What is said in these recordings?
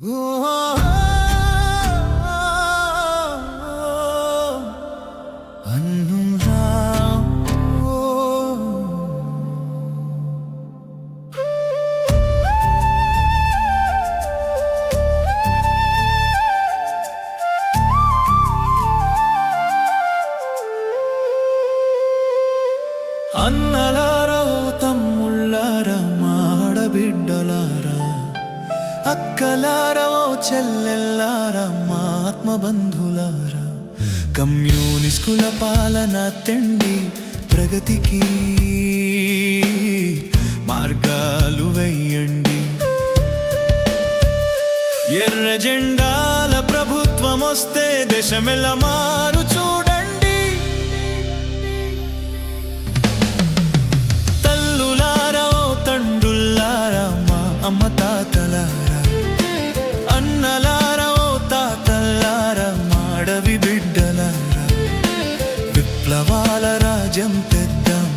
అన్నలారా అక్కలారా ఓ చెల్లెల్లారా మా ఆత్మబంధులారా కమ్యూనిస్టుల పాలన తెండి ప్రగతికి మార్గాలు వెయ్యండి. ఎర్ర జెండాల ప్రభుత్వం వస్తే దశమెల మారు చూడ బిడ్డలారా విప్లవాల రాజ్యం తెద్దాం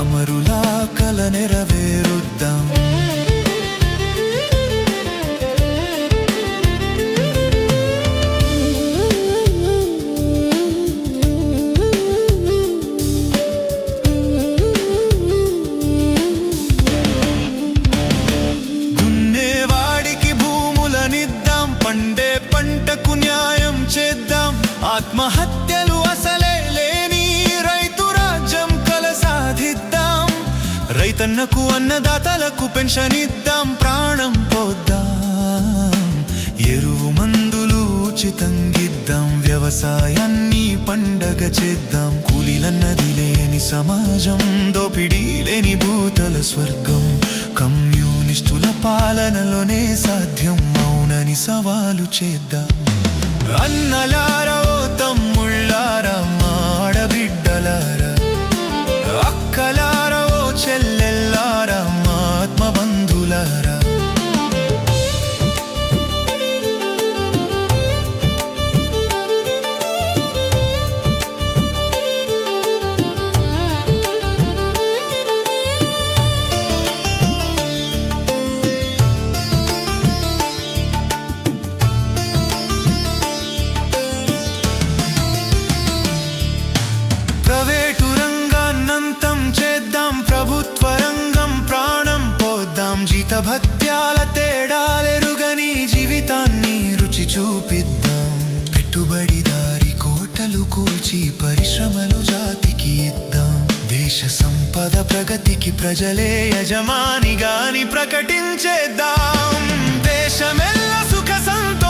అమరులా కల నెరవేరుద్దాం. భూములనిద్దాం పండే పంటకు న్యాయం చేద్దాం. ఆత్మహత్యలు అసలే లేని రైతు రాజ్యం కల సాధిద్దాం రైతన్నకు అన్నదాతలకు పెన్షన్ ఇద్దాం ప్రాణం పోద్దాం. ఎరువు మందులు ఉచితంగిద్దాం వ్యవసాయాన్ని పండగ చేద్దాం. కూలీలన్నది లేని సమాజం దోపిడీ లేని భూతల స్వర్గం. కమ్యూనిస్టుల పాలనలోనే సాధ్యం మౌనని సవాలు చేద్దాం. అన్నలారా కోటలు కూల్చి పరిశ్రమలు జాతికి ఇద్దాం. దేశ సంపద ప్రగతికి ప్రజలే యజమాని గాని ప్రకటించేద్దాం. దేశమెల్ల సుఖ సంతో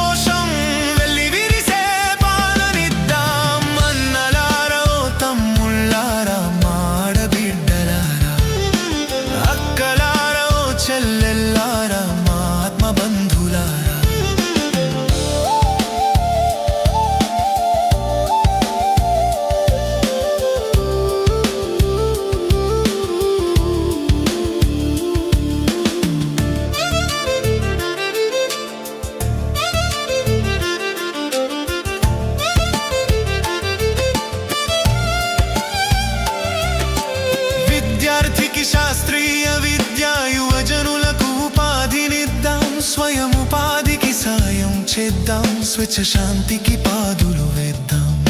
స్వచ్ఛ శాంతికి పాదులు వేద్దాం.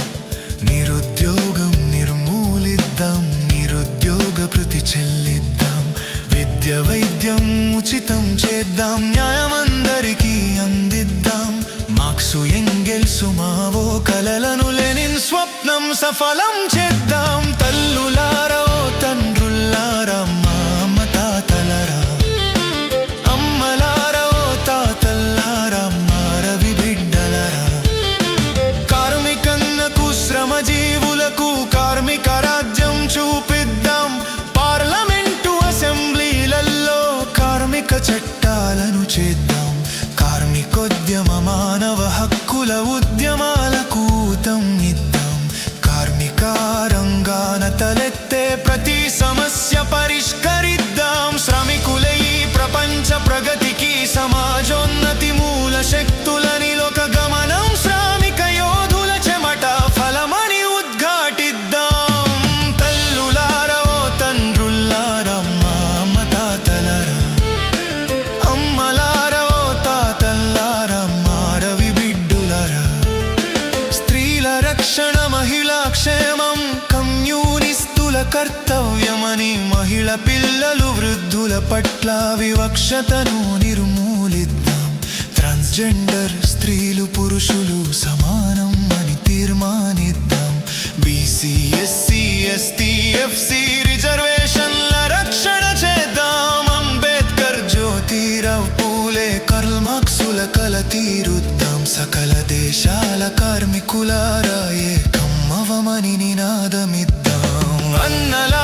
నిరుద్యోగం నిర్మూలిద్దాం. నిరుద్యోగ ప్రతి చెల్లిద్దాం. విద్య వైద్యం ఉచితం చేద్దాం. న్యాయం అందరికీ అందిద్దాం. మాక్సు ఎంగెల్సు మావో కలలను లెనిన్ స్వప్నం సఫలం చేద్దాం. తల్లులా కార్మిక రంగాన తలెత్తే ప్రతి సమస్య పరిష్కరి కర్తవ్యమని మహిళ పిల్లలు వృద్ధుల పట్ల వివక్షతను నిర్మూలిద్దాం. ట్రాన్స్జెండర్ స్త్రీలు పురుషులు సమానం అని తీర్మానిద్దాం. బీసీ ఎస్సీ ఎస్టీ ఎఫ్సీ రిజర్వేషన్ల రక్షణ చేద్దాం. అంబేద్కర్ జ్యోతిరావు పూలే కర్మాక్సుల కల తీరుద్దాం. సకల దేశాల కార్మికులారాయే కమ్మవమని నినాదమి నినాదమిద్దాం అన్నలారా